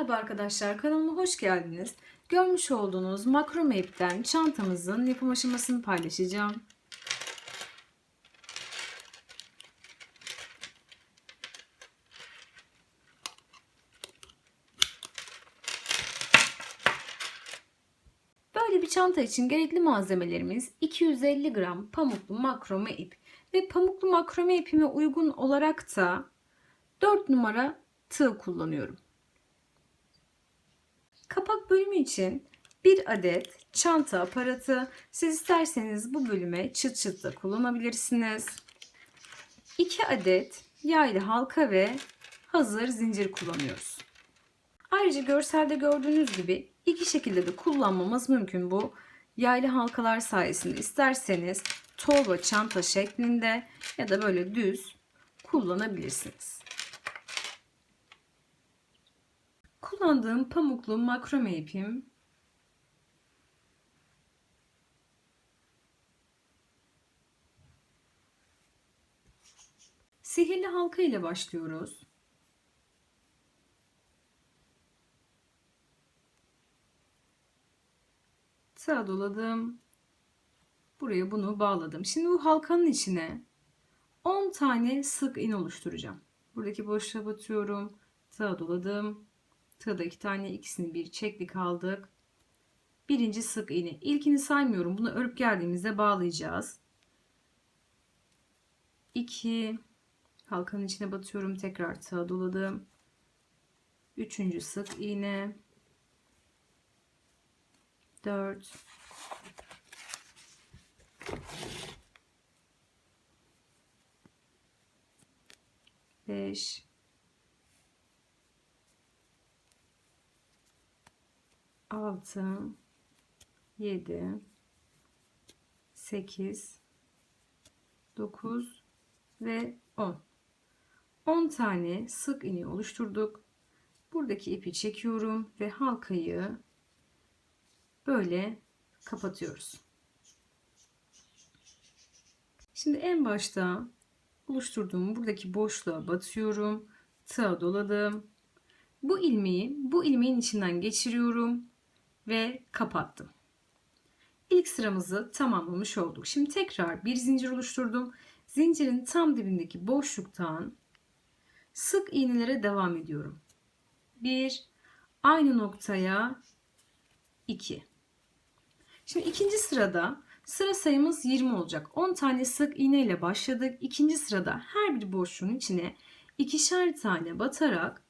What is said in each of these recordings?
Merhaba arkadaşlar kanalıma hoş geldiniz. Görmüş olduğunuz makrome ipten çantamızın yapım aşamasını paylaşacağım. Böyle bir çanta için gerekli malzemelerimiz 250 gram pamuklu makrome ip ve pamuklu makrome ipime uygun olarak da 4 numara tığ kullanıyorum. Bölümü için bir adet çanta aparatı. Siz isterseniz bu bölüme çıt çıt da kullanabilirsiniz. 2 adet yaylı halka ve hazır zincir kullanıyoruz. Ayrıca görselde gördüğünüz gibi iki şekilde de kullanmamız mümkün bu yaylı halkalar sayesinde. isterseniz torba çanta şeklinde ya da böyle düz kullanabilirsiniz. Kullandığım pamuklu makrome ipim Sihirli halka ile başlıyoruz. Sağa doladım. Buraya bunu bağladım. Şimdi bu halkanın içine 10 tane sık iğne oluşturacağım. Buradaki boşluğa batıyorum. Sağa doladım. Tığda iki tane ikisini bir çektik aldık. Birinci sık iğne. İlkini saymıyorum. Bunu örüp geldiğimizde bağlayacağız. 2 halkanın içine batıyorum. Tekrar tığa doladım. Üçüncü sık iğne. 4 5 6 7 8 9 ve 10 10 tane sık iğne oluşturduk. Buradaki ipi çekiyorum ve halkayı böyle kapatıyoruz. Şimdi en başta oluşturduğum buradaki boşluğa batıyorum tığa doladım. Bu ilmeği bu ilmeğin içinden geçiriyorum ve kapattım. İlk sıramızı tamamlamış olduk. Şimdi tekrar bir zincir oluşturdum. Zincirin tam dibindeki boşluktan sık iğnelere devam ediyorum. 1 aynı noktaya 2. Şimdi ikinci sırada sıra sayımız 20 olacak. 10 tane sık iğne ile başladık. İkinci sırada her bir boşluğun içine ikişer tane batarak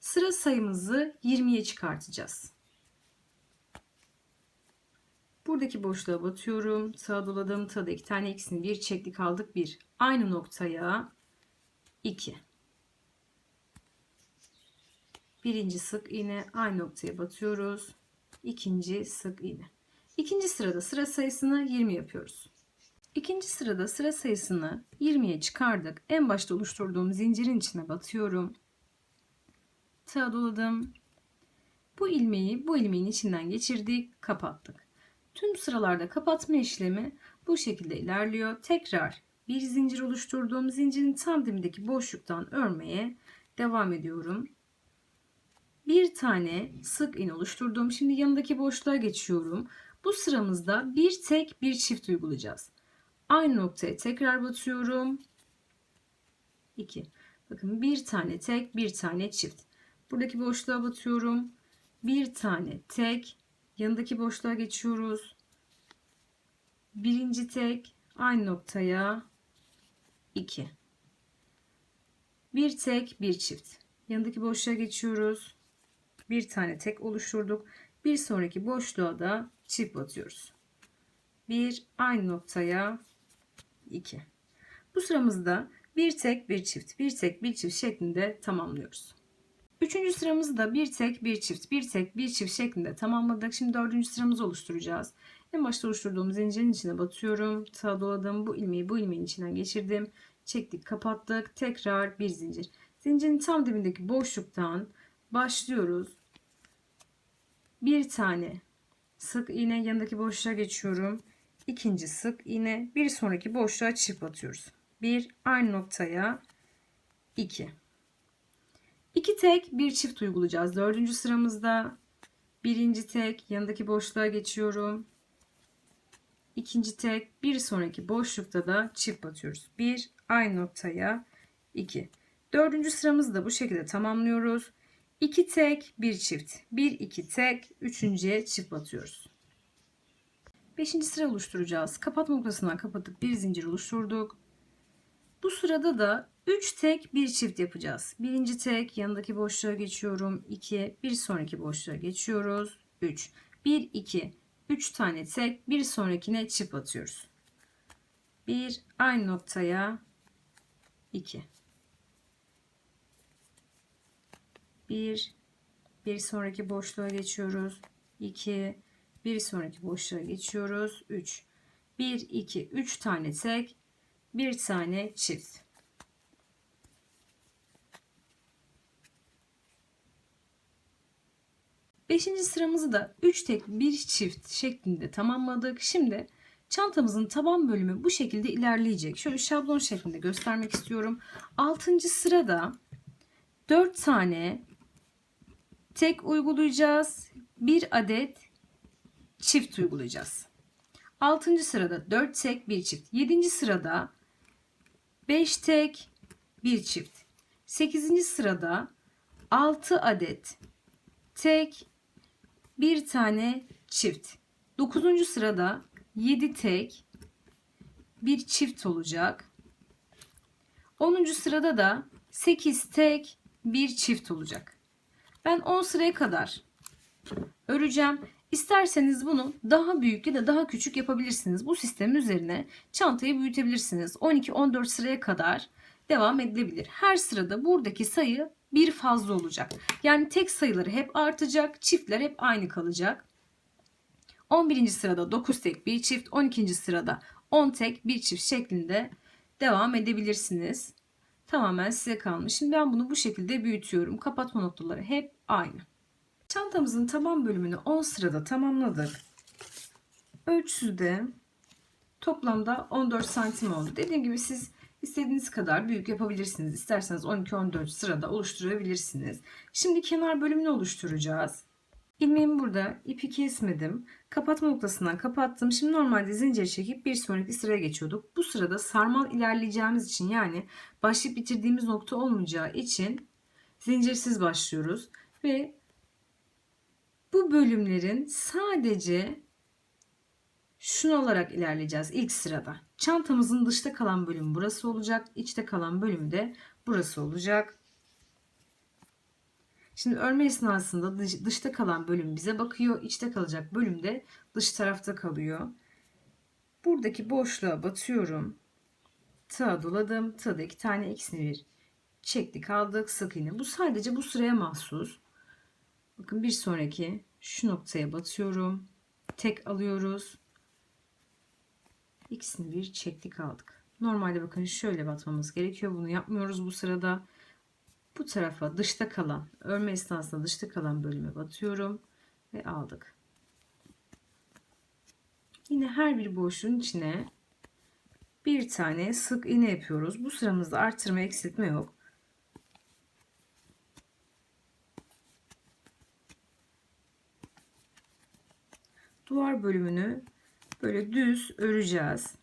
sıra sayımızı 20'ye çıkartacağız. Buradaki boşluğa batıyorum. Sağa doladım. Tığda iki tane ikisini bir çektik aldık. Bir. Aynı noktaya 2. Birinci sık iğne aynı noktaya batıyoruz. İkinci sık iğne. İkinci sırada sıra sayısını 20 yapıyoruz. İkinci sırada sıra sayısını 20'ye çıkardık. En başta oluşturduğum zincirin içine batıyorum. Tığa doladım. Bu ilmeği bu ilmeğin içinden geçirdik, kapattık. Tüm sıralarda kapatma işlemi bu şekilde ilerliyor. Tekrar bir zincir oluşturduğum zincirin tam dibindeki boşluktan örmeye devam ediyorum. Bir tane sık iğne oluşturdum. Şimdi yanındaki boşluğa geçiyorum. Bu sıramızda bir tek bir çift uygulayacağız. Aynı noktaya tekrar batıyorum. 2. Bakın bir tane tek, bir tane çift. Buradaki boşluğa batıyorum. Bir tane tek, yanındaki boşluğa geçiyoruz. Birinci tek aynı noktaya 2. Bir tek, bir çift. Yanındaki boşluğa geçiyoruz. Bir tane tek oluşturduk. Bir sonraki boşluğa da çift batıyoruz. Bir aynı noktaya 2. Bu sıramızda bir tek, bir çift, bir tek, bir çift şeklinde tamamlıyoruz. Üçüncü sıramızı da bir tek, bir çift, bir tek, bir çift şeklinde tamamladık. Şimdi dördüncü sıramızı oluşturacağız. En başta oluşturduğum zincirin içine batıyorum. Tığa doladım. Bu ilmeği bu ilmeğin içinden geçirdim. Çektik, kapattık. Tekrar bir zincir. Zincirin tam dibindeki boşluktan başlıyoruz. Bir tane sık iğne yanındaki boşluğa geçiyorum. İkinci sık iğne. Bir sonraki boşluğa çift batıyoruz. Bir aynı noktaya 2. İki tek bir çift uygulayacağız. Dördüncü sıramızda birinci tek yanındaki boşluğa geçiyorum. İkinci tek bir sonraki boşlukta da çift batıyoruz. Bir aynı noktaya 2. Dördüncü sıramızı da bu şekilde tamamlıyoruz. 2 tek bir çift. 1 2 tek üçüncüye çift batıyoruz. Beşinci sıra oluşturacağız. Kapatma noktasından kapatıp bir zincir oluşturduk. Bu sırada da 3 tek bir çift yapacağız. Birinci tek yanındaki boşluğa geçiyorum. 2 bir sonraki boşluğa geçiyoruz. 3 1 2 3 tane tek bir sonrakine çift atıyoruz. 1 aynı noktaya 2 1 bir sonraki boşluğa geçiyoruz. 2 bir sonraki boşluğa geçiyoruz. 3 1 2 3 tane tek bir tane çift. Beşinci sıramızı da 3 tek bir çift şeklinde tamamladık. Şimdi çantamızın taban bölümü bu şekilde ilerleyecek. Şöyle şablon şeklinde göstermek istiyorum. 6. sırada 4 tane tek uygulayacağız. Bir adet çift uygulayacağız. 6. sırada 4 tek bir çift. 7. sırada 5 tek bir çift. 8. sırada 6 adet tek bir tane çift. 9. sırada 7 tek bir çift olacak. 10. sırada da 8 tek bir çift olacak. Ben 10 sıraya kadar öreceğim. İsterseniz bunu daha büyük ya da daha küçük yapabilirsiniz. Bu sistemin üzerine çantayı büyütebilirsiniz. 12-14 sıraya kadar devam edilebilir. Her sırada buradaki sayı bir fazla olacak. Yani tek sayıları hep artacak, çiftler hep aynı kalacak. 11. sırada 9 tek bir çift, 12. sırada 10 tek bir çift şeklinde devam edebilirsiniz. Tamamen size kalmış. Şimdi ben bunu bu şekilde büyütüyorum. Kapatma noktaları hep aynı. Çantamızın taban bölümünü 10 sırada tamamladık. Ölçüsü de toplamda 14 santim oldu. Dediğim gibi siz istediğiniz kadar büyük yapabilirsiniz. İsterseniz 12-14 sırada oluşturabilirsiniz. Şimdi kenar bölümünü oluşturacağız. İlmeğimi burada ipi kesmedim. Kapatma noktasından kapattım. Şimdi normalde zincir çekip bir sonraki sıraya geçiyorduk. Bu sırada sarmal ilerleyeceğimiz için yani başlayıp bitirdiğimiz nokta olmayacağı için zincirsiz başlıyoruz. Ve bu bölümlerin sadece şunu olarak ilerleyeceğiz ilk sırada. Çantamızın dışta kalan bölümü burası olacak. içte kalan bölümü de burası olacak. Şimdi örme esnasında dış, dışta kalan bölüm bize bakıyor. içte kalacak bölüm de dış tarafta kalıyor. Buradaki boşluğa batıyorum. Tığ doladım. Tığda iki tane ikisini bir çektik aldık sık iğne. Bu sadece bu sıraya mahsus. Bakın bir sonraki şu noktaya batıyorum. Tek alıyoruz. İkisini bir çektik aldık. Normalde bakın şöyle batmamız gerekiyor. Bunu yapmıyoruz bu sırada. Bu tarafa dışta kalan, örme esnasında dışta kalan bölüme batıyorum ve aldık. Yine her bir boşluğun içine bir tane sık iğne yapıyoruz. Bu sıramızda artırma eksiltme yok. duvar bölümünü böyle düz öreceğiz.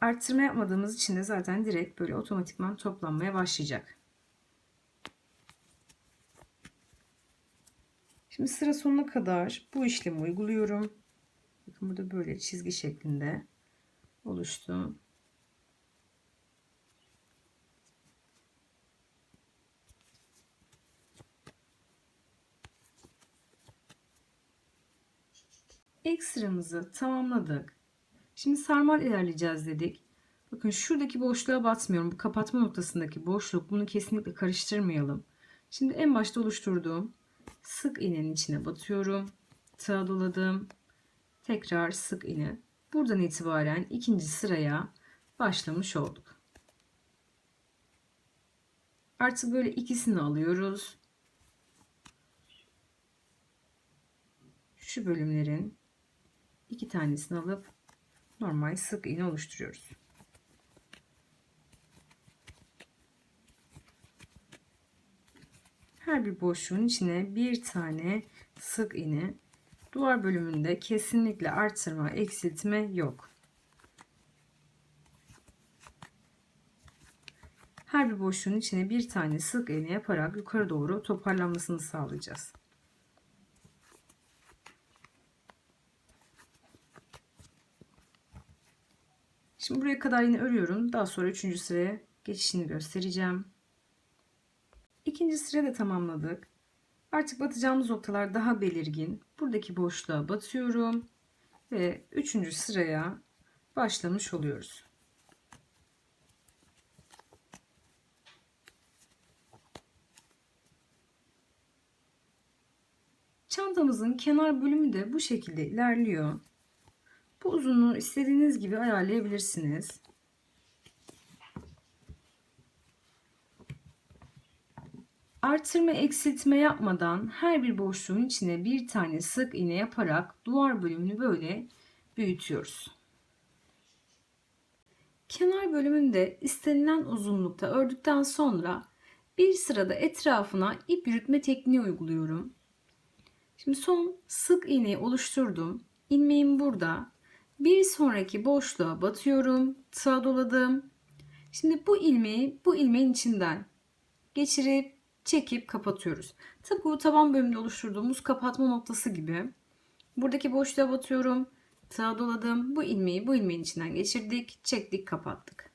Arttırma yapmadığımız için de zaten direkt böyle otomatikman toplanmaya başlayacak. Şimdi sıra sonuna kadar bu işlemi uyguluyorum. Bakın burada böyle çizgi şeklinde oluştu. İlk sıramızı tamamladık. Şimdi sarmal ilerleyeceğiz dedik. Bakın şuradaki boşluğa batmıyorum. Bu kapatma noktasındaki boşluk. Bunu kesinlikle karıştırmayalım. Şimdi en başta oluşturduğum sık iğnenin içine batıyorum. Tığa doladım. Tekrar sık iğne. Buradan itibaren ikinci sıraya başlamış olduk. Artık böyle ikisini alıyoruz. Şu bölümlerin iki tanesini alıp normal sık iğne oluşturuyoruz. Her bir boşluğun içine bir tane sık iğne duvar bölümünde kesinlikle artırma eksiltme yok. Her bir boşluğun içine bir tane sık iğne yaparak yukarı doğru toparlanmasını sağlayacağız. Şimdi buraya kadar yine örüyorum. Daha sonra üçüncü sıraya geçişini göstereceğim. İkinci sırayı da tamamladık. Artık batacağımız noktalar daha belirgin. Buradaki boşluğa batıyorum ve üçüncü sıraya başlamış oluyoruz. Çantamızın kenar bölümü de bu şekilde ilerliyor. Bu uzunluğu istediğiniz gibi ayarlayabilirsiniz. Artırma eksiltme yapmadan her bir boşluğun içine bir tane sık iğne yaparak duvar bölümünü böyle büyütüyoruz. Kenar bölümünde istenilen uzunlukta ördükten sonra bir sırada etrafına ip yürütme tekniği uyguluyorum. Şimdi son sık iğneyi oluşturdum. İlmeğim burada. Bir sonraki boşluğa batıyorum. Tığ doladım. Şimdi bu ilmeği bu ilmeğin içinden geçirip çekip kapatıyoruz. Tıpkı bu taban bölümünde oluşturduğumuz kapatma noktası gibi. Buradaki boşluğa batıyorum. Tığ doladım. Bu ilmeği bu ilmeğin içinden geçirdik. Çektik kapattık.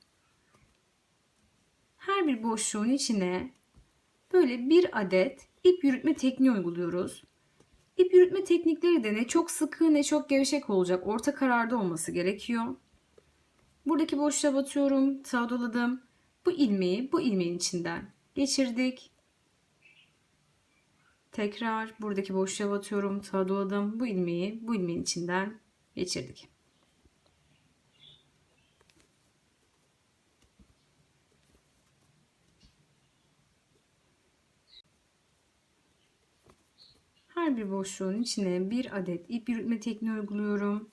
Her bir boşluğun içine böyle bir adet ip yürütme tekniği uyguluyoruz. İp yürütme teknikleri de ne çok sıkı ne çok gevşek olacak. Orta kararda olması gerekiyor. Buradaki boşluğa batıyorum. Tığ doladım. Bu ilmeği bu ilmeğin içinden geçirdik. Tekrar buradaki boşluğa batıyorum. Tığ doladım. Bu ilmeği bu ilmeğin içinden geçirdik. Her bir boşluğun içine bir adet ip yürütme tekniği uyguluyorum.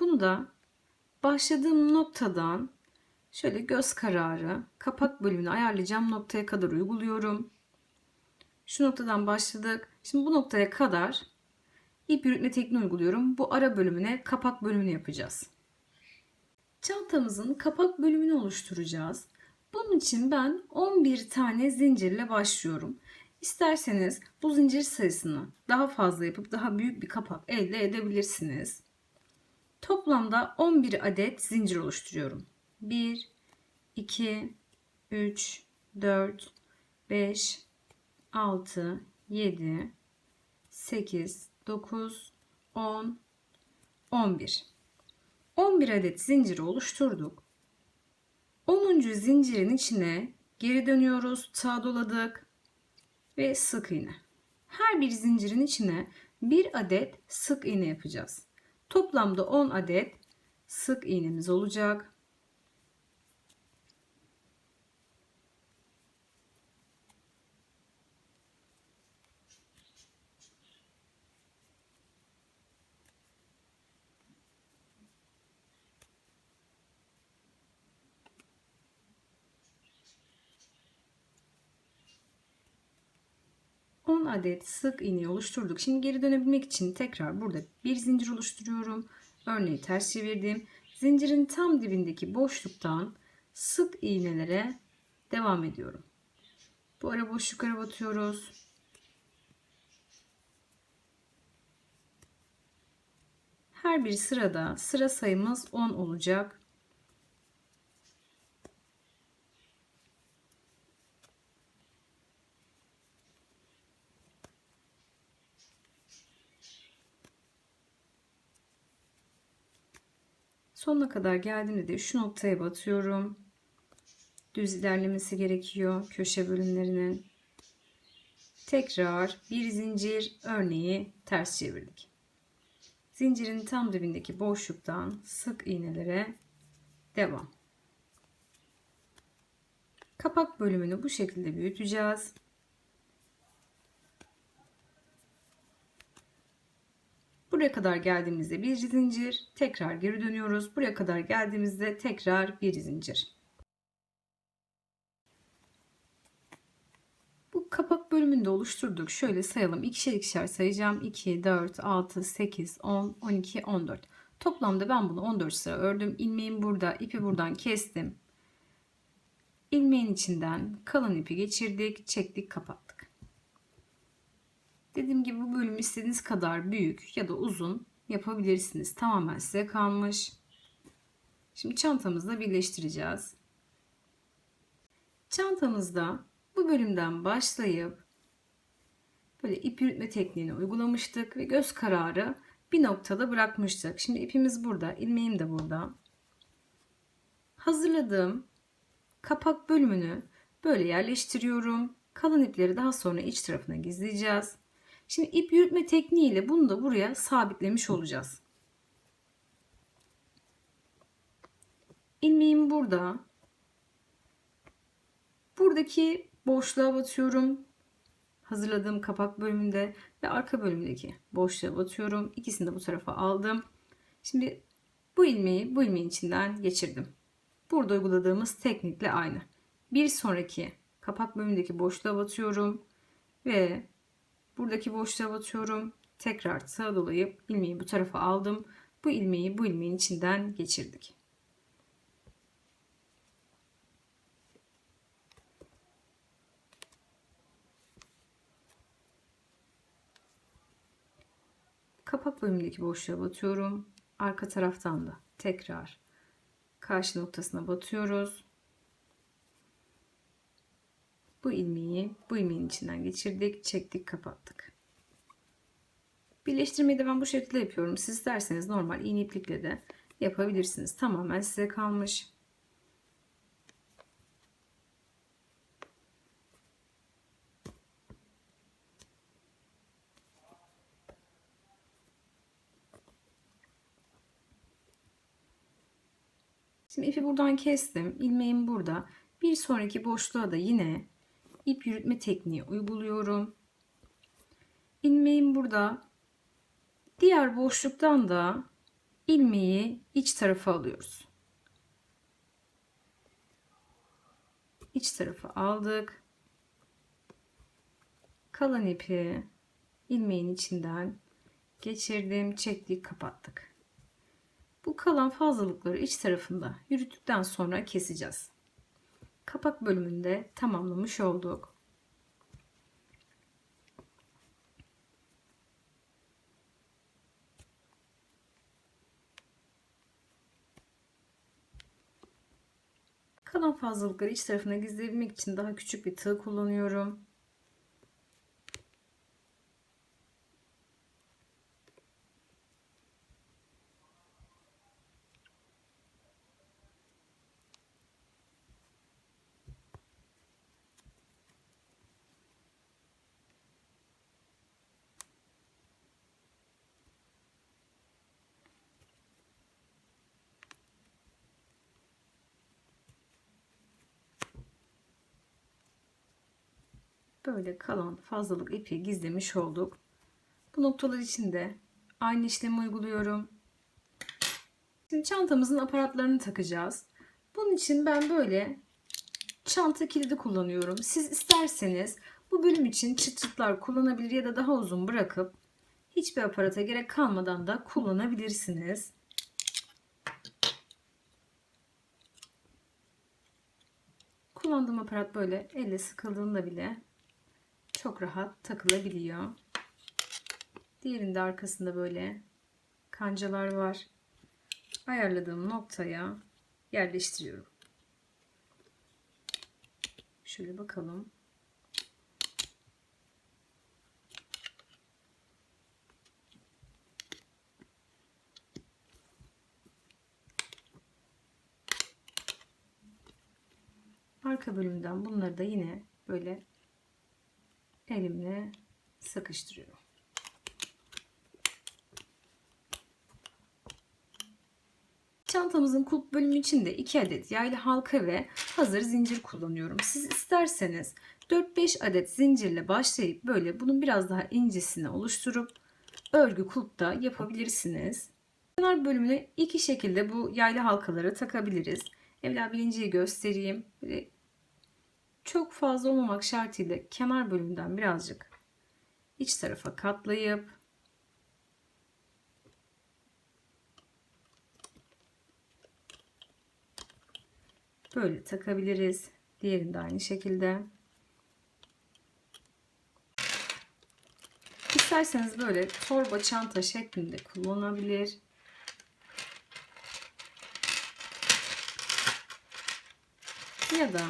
Bunu da başladığım noktadan şöyle göz kararı kapak bölümünü ayarlayacağım noktaya kadar uyguluyorum. Şu noktadan başladık. Şimdi bu noktaya kadar ip yürütme tekniği uyguluyorum. Bu ara bölümüne kapak bölümünü yapacağız. Çantamızın kapak bölümünü oluşturacağız. Bunun için ben 11 tane zincirle başlıyorum. İsterseniz bu zincir sayısını daha fazla yapıp daha büyük bir kapak elde edebilirsiniz. Toplamda 11 adet zincir oluşturuyorum. 1, 2, 3, 4, 5, 6, 7, 8, 9, 10, 11. 11 adet zinciri oluşturduk. 10. zincirin içine geri dönüyoruz. Tığ doladık ve sık iğne. Her bir zincirin içine bir adet sık iğne yapacağız. Toplamda 10 adet sık iğnemiz olacak. 10 adet sık iğne oluşturduk. Şimdi geri dönebilmek için tekrar burada bir zincir oluşturuyorum. Örneği ters çevirdim. Zincirin tam dibindeki boşluktan sık iğnelere devam ediyorum. Bu ara boşluklara batıyoruz. Her bir sırada sıra sayımız 10 olacak. Sonuna kadar geldiğimde de şu noktaya batıyorum. Düz ilerlemesi gerekiyor köşe bölümlerinin. Tekrar bir zincir örneği ters çevirdik. Zincirin tam dibindeki boşluktan sık iğnelere devam. Kapak bölümünü bu şekilde büyüteceğiz. Buraya kadar geldiğimizde bir zincir, tekrar geri dönüyoruz. Buraya kadar geldiğimizde tekrar bir zincir. Bu kapak bölümünü de oluşturduk. Şöyle sayalım. İkişer ikişer sayacağım. 2, 4, 6, 8, 10, 12, 14. Toplamda ben bunu 14 sıra ördüm. İlmeğim burada. ipi buradan kestim. İlmeğin içinden kalan ipi geçirdik. Çektik kapattık. Dediğim gibi bu bölüm istediğiniz kadar büyük ya da uzun yapabilirsiniz. Tamamen size kalmış. Şimdi çantamızla birleştireceğiz. Çantamızda bu bölümden başlayıp böyle ip yürütme tekniğini uygulamıştık ve göz kararı bir noktada bırakmıştık. Şimdi ipimiz burada, ilmeğim de burada. Hazırladığım kapak bölümünü böyle yerleştiriyorum. Kalan ipleri daha sonra iç tarafına gizleyeceğiz. Şimdi ip yürütme tekniğiyle bunu da buraya sabitlemiş olacağız. İlmeğim burada. Buradaki boşluğa batıyorum. Hazırladığım kapak bölümünde ve arka bölümdeki boşluğa batıyorum. İkisini de bu tarafa aldım. Şimdi bu ilmeği bu ilmeğin içinden geçirdim. Burada uyguladığımız teknikle aynı. Bir sonraki kapak bölümündeki boşluğa batıyorum ve buradaki boşluğa batıyorum. Tekrar sağa dolayıp ilmeği bu tarafa aldım. Bu ilmeği bu ilmeğin içinden geçirdik. Kapak bölümündeki boşluğa batıyorum. Arka taraftan da tekrar karşı noktasına batıyoruz. Bu ilmeği bu ilmeğin içinden geçirdik, çektik, kapattık. Birleştirmeyi de ben bu şekilde yapıyorum. Siz isterseniz normal iğne iplikle de yapabilirsiniz. Tamamen size kalmış. Şimdi ipi buradan kestim. İlmeğim burada. Bir sonraki boşluğa da yine ip yürütme tekniği uyguluyorum. İlmeğim burada. Diğer boşluktan da ilmeği iç tarafa alıyoruz. İç tarafa aldık. Kalan ipi ilmeğin içinden geçirdim, çektik, kapattık. Bu kalan fazlalıkları iç tarafında yürüttükten sonra keseceğiz. Kapak bölümünde tamamlamış olduk. Kalan fazlalıkları iç tarafına gizleyebilmek için daha küçük bir tığ kullanıyorum. Böyle kalan fazlalık ipi gizlemiş olduk. Bu noktalar için de aynı işlemi uyguluyorum. Şimdi çantamızın aparatlarını takacağız. Bunun için ben böyle çanta kilidi kullanıyorum. Siz isterseniz bu bölüm için çıt çıtlar kullanabilir ya da daha uzun bırakıp hiçbir aparata gerek kalmadan da kullanabilirsiniz. Kullandığım aparat böyle elle sıkıldığında bile çok rahat takılabiliyor. Diğerinde arkasında böyle kancalar var. Ayarladığım noktaya yerleştiriyorum. Şöyle bakalım. Arka bölümden bunları da yine böyle elimle sıkıştırıyorum. Çantamızın kulp bölümü için de 2 adet yaylı halka ve hazır zincir kullanıyorum. Siz isterseniz 4-5 adet zincirle başlayıp böyle bunun biraz daha incesini oluşturup örgü kulpta yapabilirsiniz. Kenar bölümüne iki şekilde bu yaylı halkaları takabiliriz. Evvela birinciyi göstereyim. Böyle çok fazla olmamak şartıyla kenar bölümünden birazcık iç tarafa katlayıp böyle takabiliriz. Diğerini de aynı şekilde. İsterseniz böyle torba çanta şeklinde kullanabilir. Ya da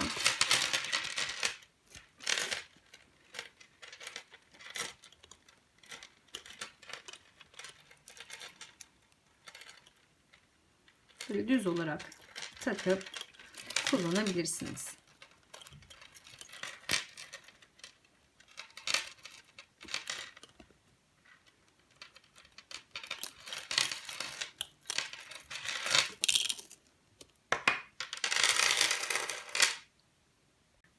böyle düz olarak takıp kullanabilirsiniz.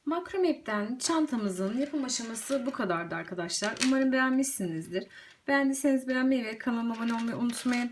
Makrom ipten çantamızın yapım aşaması bu kadardı arkadaşlar. Umarım beğenmişsinizdir. Beğendiyseniz beğenmeyi ve kanalıma abone olmayı unutmayın.